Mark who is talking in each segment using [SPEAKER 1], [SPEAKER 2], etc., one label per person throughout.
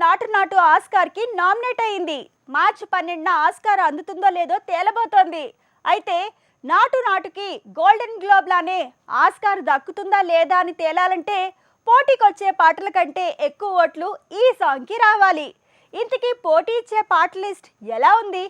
[SPEAKER 1] నాటు నాటు ఆస్కార్కి నామినేట్ అయింది. మార్చి పన్నెండున ఆస్కార్ అందుతుందో లేదో తేలబోతోంది. అయితే నాటు నాటుకి గోల్డెన్ గ్లోబ్ లానే ఆస్కార్ దక్కుతుందా లేదా అని తేలాలంటే పోటీకొచ్చే పాటల కంటే ఎక్కువ ఓట్లు ఈ సాంగ్కి రావాలి. ఇంతకీ పోటీ ఇచ్చే పాట లిస్ట్ ఎలా ఉంది?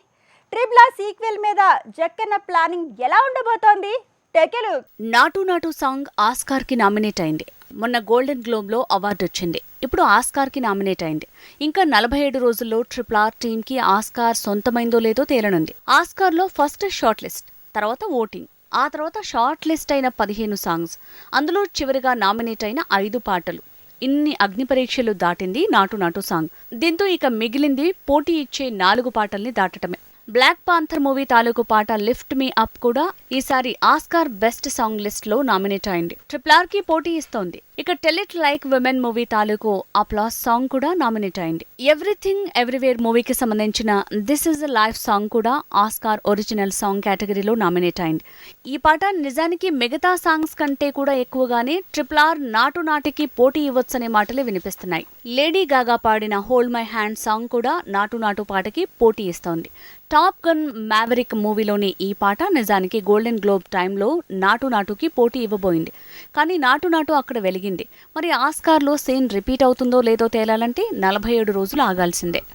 [SPEAKER 1] ట్రిబ్లా సీక్వెల్ మీద జక్కన్న ప్లానింగ్ ఎలా ఉండబోతోంది? టెకెలు
[SPEAKER 2] నాటు నాటు సాంగ్ ఆస్కార్కి నామినేట్ అయింది. మొన్న గోల్డెన్ గ్లోబ్లో అవార్డు వచ్చింది. ఇప్పుడు ఆస్కార్కి నామినేట్ అయింది. ఇంకా నలభై ఏడు రోజుల్లో ట్రిపుల్ ఆర్ టీమ్కి ఆస్కార్ సొంతమైందో లేదో తేలనుంది. ఆస్కార్లో ఫస్ట్ షార్ట్ లిస్ట్ తర్వాత ఓటింగ్ ఆ తర్వాత షార్ట్ లిస్ట్ అయిన పదిహేను సాంగ్స్. అందులో చివరిగా నామినేట్ అయిన ఐదు పాటలు. ఇన్ని అగ్ని పరీక్షలు దాటింది నాటు నాటు సాంగ్. దీంతో ఇక మిగిలింది పోటీ ఇచ్చే నాలుగు పాటల్ని దాటటమే. బ్లాక్ పాంథర్ మూవీ తాలూకు పాట లిఫ్ట్ మీ అప్ కూడా ఈసారి ఆస్కార్ బెస్ట్ సాంగ్ లిస్ట్లో నామినేట్ అయింది. ట్రిపుల్ ఆర్కి పోటీ ఇస్తోంది. ఇక tell it like women movie తాలూకు అప్లాస్ సాంగ్ కూడా నామినేట్ అయింది. ఎవ్రీథింగ్ ఎవ్రీవేర్ మూవీకి సంబంధించిన this is the life song కూడా ఆస్కార్ ఒరిజినల్ సాంగ్ కేటగిరీలో నామినేట్ అయింది. ఈ పాట నిజానికి మిగతా సాంగ్స్ కంటే కూడా ఎక్కువగానే ట్రిపుల్ ఆర్ నాటు నాటికి పోటీ ఇవ్వొచ్చనే మాటలే వినిపిస్తున్నాయి. లేడీ గాగా పాడిన హోల్డ్ మై హ్యాండ్ సాంగ్ కూడా నాటు నాటు పాటకి పోటీ ఇస్తోంది. టాప్ గన్ మ్యావరిక్ మూవీలోని ఈ పాట నిజానికి గోల్డెన్ గ్లోబ్ టైంలో నాటు నాటుకి పోటీ ఇవ్వబోయింది. కానీ నాటు నాటు అక్కడ వెలిగింది. మరి ఆస్కార్లో సీన్ రిపీట్ అవుతుందో లేదో తేలాలంటే నలభై ఏడు రోజులు ఆగాల్సిందే.